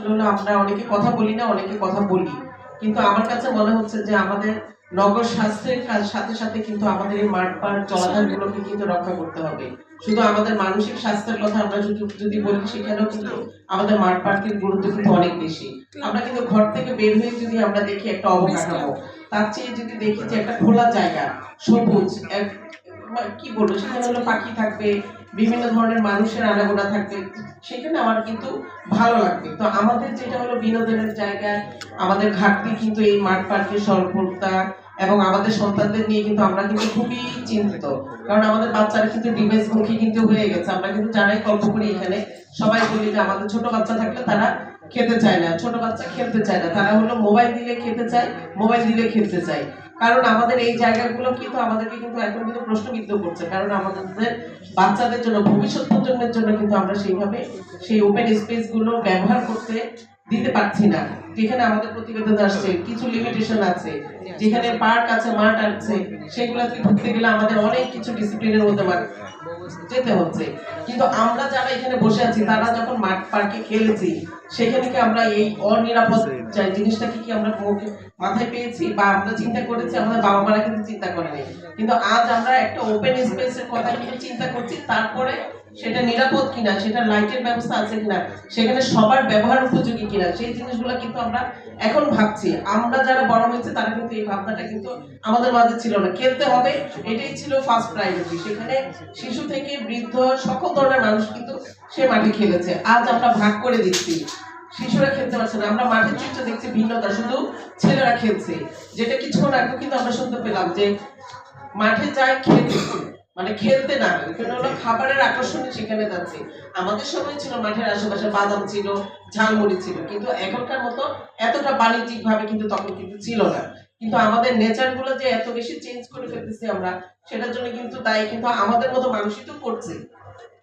আসলে আমরা অনেকে কথা বলি না, অনেকে কথা বলি। কিন্তু আমার কাছে মনে হচ্ছে যে আমাদের নগর স্বাস্থ্যের সাথে সাথে কিন্তু আমাদের এই কিন্তু রক্ষা করতে হবে। শুধু আমাদের মানসিক স্বাস্থ্যের কথা আমরা যদি যদি বলি, সেখানেও কিন্তু আমাদের গুরুত্ব কিন্তু অনেক বেশি। আমরা কিন্তু ঘর থেকে বের হয়ে যদি আমরা দেখি একটা অবকাঠামো, তার চেয়ে যদি দেখি যে একটা খোলা জায়গা, সবুজ, এক- কি বলব, সেখানে হলো পাখি থাকবে, বিভিন্ন ধরনের মানুষের আনাগোনা থাকবে, সেখানে আমার কিন্তু ভালো লাগবে। তো আমাদের যেটা হলো বিনোদনের জায়গা আমাদের ঘাটতি কিন্তু এই মাঠ পার্কের স্বল্পতা এবং আমাদের সন্তানদের নিয়ে কিন্তু আমরা কিন্তু খুবই চিন্তিত। কারণ আমাদের বাচ্চারা কিন্তু ডিভাইস মুখী কিন্তু হয়ে গেছে। আমরা কিন্তু যারাই গল্প করি এখানে, সবাই বলি যে আমাদের ছোট বাচ্চা থাকলে তারা খেতে চায় না, ছোট বাচ্চা খেলতে চায় না। তারা হলো মোবাইল দিলে খেতে চায় মোবাইল দিলে খেলতে চায়। কারণ আমাদের এই জায়গাগুলো কিন্তু আমাদেরকে কিন্তু এখন কিন্তু প্রশ্নবিদ্ধ করছে। কারণ আমাদের বাচ্চাদের জন্য ভবিষ্যৎ প্রজন্মের জন্য কিন্তু আমরা সেইভাবে সেই ওপেন স্পেসগুলো ব্যবহার করতে দিতে পারছি না। যেখানে আমাদের প্রতিবেদন আসছে, কিছু লিমিটেশন আছে। যেখানে পার্ক আছে, মাঠ আছে, সেগুলোতে ঢুকতে গেলে আমাদের অনেক কিছু ডিসিপ্লিনের মধ্যে যেতে হচ্ছে। কিন্তু আমরা যারা এখানে বসে আছি তারা যখন মাঠ পার্কে খেলেছি সেখানে কি আমরা এই অনিরাপদ জিনিসটাকে কি আমরা মাথায় পেয়েছি? বা আমরা চিন্তা করেছি আমাদের বাবা মারা কিন্তু চিন্তা করেনি। কিন্তু আজ আমরা একটা ওপেন স্পেসের কথা কিন্তু চিন্তা করছি তারপরে সেটা নিরাপদ কিনা সেটা লাইটের ব্যবস্থা আছে কিনা, সেখানে সবার ব্যবহার উপযোগী কিনা, সেই জিনিসগুলো কিন্তু আমরা এখন ভাবছি। আমরা যারা বড় হয়েছে, তারা কিন্তু এই ভাবনাটা কিন্তু আমাদের মাঝে ছিল না। খেলতে হবে, এটাই ছিল ফার্স্ট প্রায়োরিটি সেখানে শিশু থেকে বৃদ্ধ, সকল ধরনের মানুষ কিন্তু সে মাঠে খেলেছে। আজ আমরা ভাগ করে দিচ্ছি। শিশুরা খেলতে পারছে না। আমরা মাঠের চিত্র দেখছি ভিন্নতা, শুধু ছেলেরা খেলছে। যেটা কিছুক্ষণ আগে কিন্তু আমরা শুনতে পেলাম যে মাঠে যায় খেলতে মানে খেলতে না এখানে খাবারের আকর্ষণে সেখানে যাচ্ছে। আমাদের সময় ছিল, মাঠের আশেপাশে বাদাম ছিল, ঝালমুড়ি ছিল। কিন্তু এখনকার মতো এতটা বাণিজ্যিক ভাবে কিন্তু তখন কিন্তু ছিল না। কিন্তু আমাদের নেচারগুলো যে এত বেশি চেঞ্জ করে ফেলতেছি আমরা, সেটার জন্য কিন্তু দায়ী কিন্তু আমাদের মতো মানুষই তো করছে।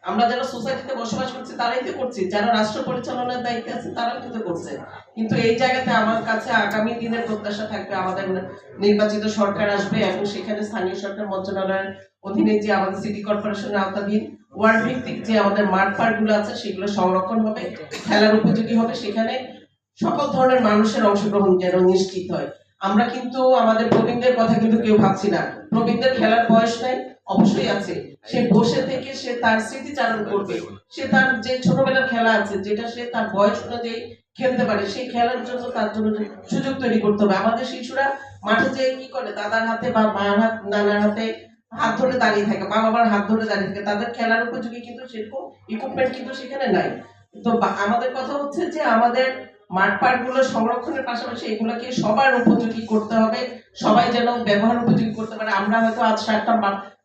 আমরা যারা সোসাইটিতে বসবাস করছি, তারাই তো করছি। যারা রাষ্ট্র পরিচালনার দায়িত্বে আছে, তারাও কিন্তু করছে। কিন্তু এই জায়গাতে আমার কাছে আগামী দিনের প্রত্যাশা থাকবে, আমাদের নির্বাচিত সরকার আসবে এবং সেখানে স্থানীয় সরকার মন্ত্রণালয়ের অধীনে যে আমাদের সিটি কর্পোরেশনের আওতাধীন ওয়ার্ড ভিত্তিক যে আমাদের মাঠ পার্কগুলো আছে, সেগুলো সংরক্ষণ হবে, খেলার উপযোগী হবে, সেখানে সকল ধরনের মানুষের অংশগ্রহণ যেন নিশ্চিত হয়। আমরা কিন্তু আমাদের প্রবীণদের কথা কিন্তু কেউ ভাবছি না। প্রবীণদের খেলার বয়স নাই, অবশ্যই আছে। সে বসে থেকে সে তার স্মৃতিচারণ করবে। সে তার যে ছোটবেলার খেলা আছে, যেটা সে তার বয়স অনুযায়ী খেলতে পারে, সেই খেলার জন্য তার জন্য সুযোগ তৈরি করতে হবে। আমাদের শিশুরা মাঠে যেয়ে কি করে? দাদার হাতে বা মার হাত, নানার হাতে হাত ধরে দাঁড়িয়ে থাকে মা বাবার হাত ধরে দাঁড়িয়ে থাকে। তাদের খেলার উপযোগী কিন্তু সেরকম ইকুইপমেন্ট কিন্তু সেখানে নাই। তো আমাদের কথা হচ্ছে যে আমাদের মাঠগুলো সংরক্ষণের পাশাপাশি এগুলোকে সবার উপযোগী করতে হবে। সবাই যেন ব্যবহার উপযোগী করতে পারে। আমরা হয়তো আজ সাতটা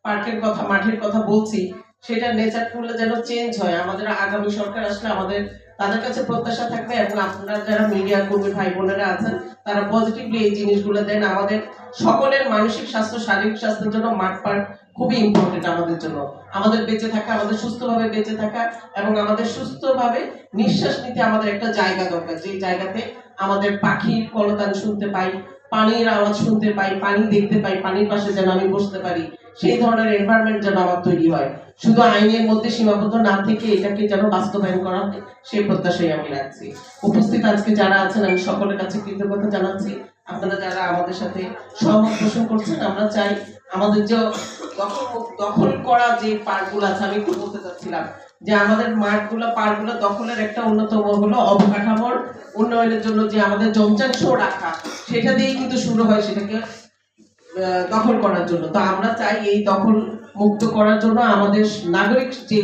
পার্কের কথা, মাঠের কথা বলছি। সেটা নেচার করলে যেন চেঞ্জ হয়। আমাদের আগামী সরকার আসলে আমাদের তাদের কাছে প্রত্যাশা থাকবে এবং আপনারা যারা মিডিয়া কর্মী ভাই বোনেরা আছেন, তারা পজিটিভলি এই জিনিসগুলো দেন। আমাদের সকলের মানসিক স্বাস্থ্য, শারীরিক স্বাস্থ্যের জন্য মাঠ পার্ক খুবই ইম্পর্টেন্ট আমাদের জন্য। আমাদের বেঁচে থাকা, আমাদের সুস্থভাবে বেঁচে থাকা এবং আমাদের সুস্থভাবে নিঃশ্বাস নিতে আমাদের একটা জায়গা দরকার। যে জায়গাতে আমাদের পাখির কলতান শুনতে পাই পানির আওয়াজ শুনতে পাই, পানি দেখতে পাই, পানির পাশে যেন আমি বসতে পারি। সেই ধরনের এনভায়রনমেন্ট যেন আমার তৈরি হয়। শুধু আইনের মধ্যে সীমাবদ্ধ না থেকে এটাকে যেন বাস্তবায়ন করা সেই প্রত্যাশাই আমি রাখছি। উপস্থিত আজকে যারা আছেন, আমি সকলের কাছে কৃতজ্ঞতা জানাচ্ছি। আপনারা যারা আমাদের সাথে সহমত পোষণ করছেন, আমরা চাই আমাদের যে দখল করা যে পার্কগুলো আছে, আমি একটু বলতে চাচ্ছিলাম যে আমাদের মাঠগুলো পার্কগুলো দখলের একটা অন্যতম হলো অবকাঠামোর উন্নয়নের জন্য যে আমাদের যন্ত্রাংশ রাখা সেটা দিয়েই কিন্তু শুরু হয় সেটাকে দখল করার জন্য। তো আমরা চাই এই দখল মুক্ত করার জন্য আমাদের নাগরিক যে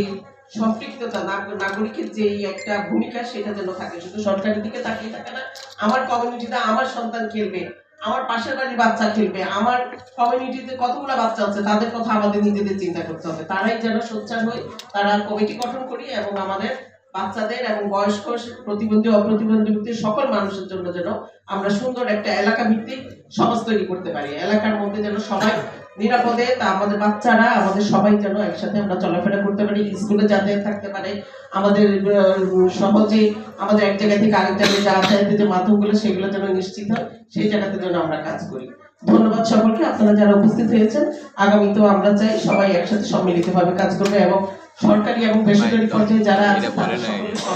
সম্পৃক্ততা নাগরিকের যে একটা ভূমিকা সেটা যেন থাকে। শুধু সরকারের দিকে তাকিয়ে থাকে না, আমার কমিউনিটিতে আমার সন্তান খেলবে আমার পাশের বাড়ির বাচ্চা খেলবে, আমার কমিউনিটিতে কতগুলো বাচ্চা আছে, তাদের কথা আমাদের নিজেদের চিন্তা করতে হবে। তারাই যেন সোচ্চার হই, তারা কমিটি গঠন করি এবং আমাদের বাচ্চাদের এবং বয়স্ক প্রতিবন্ধী, অপ্রতিবন্ধী সকল মানুষের জন্য যেন আমরা সুন্দর একটা এলাকা ভিত্তিক সমাজ তৈরি করতে পারি। এলাকার মধ্যে যেন সবাই নিরাপদে, তা আমাদের বাচ্চারা, আমাদের সবাই যেন একসাথে আমরা চলাফেরা করতে পারি, স্কুলে যাতায়াত থাকতে পারে। আমাদের সহজে আমাদের এক জায়গা থেকে আরেক জায়গায় যাতায়াতের যে মাধ্যমগুলো সেগুলো যেন নিশ্চিত হয়, সেই জায়গাতে যেন আমরা কাজ করি। ধন্যবাদ সকলকে, আপনারা যারা উপস্থিত হয়েছেন, আগামীতেও আমরা চাই সবাই একসাথে সম্মিলিতভাবে কাজ করবে এবং সরকারি এবং বেসরকারি পর্যায়ে যারা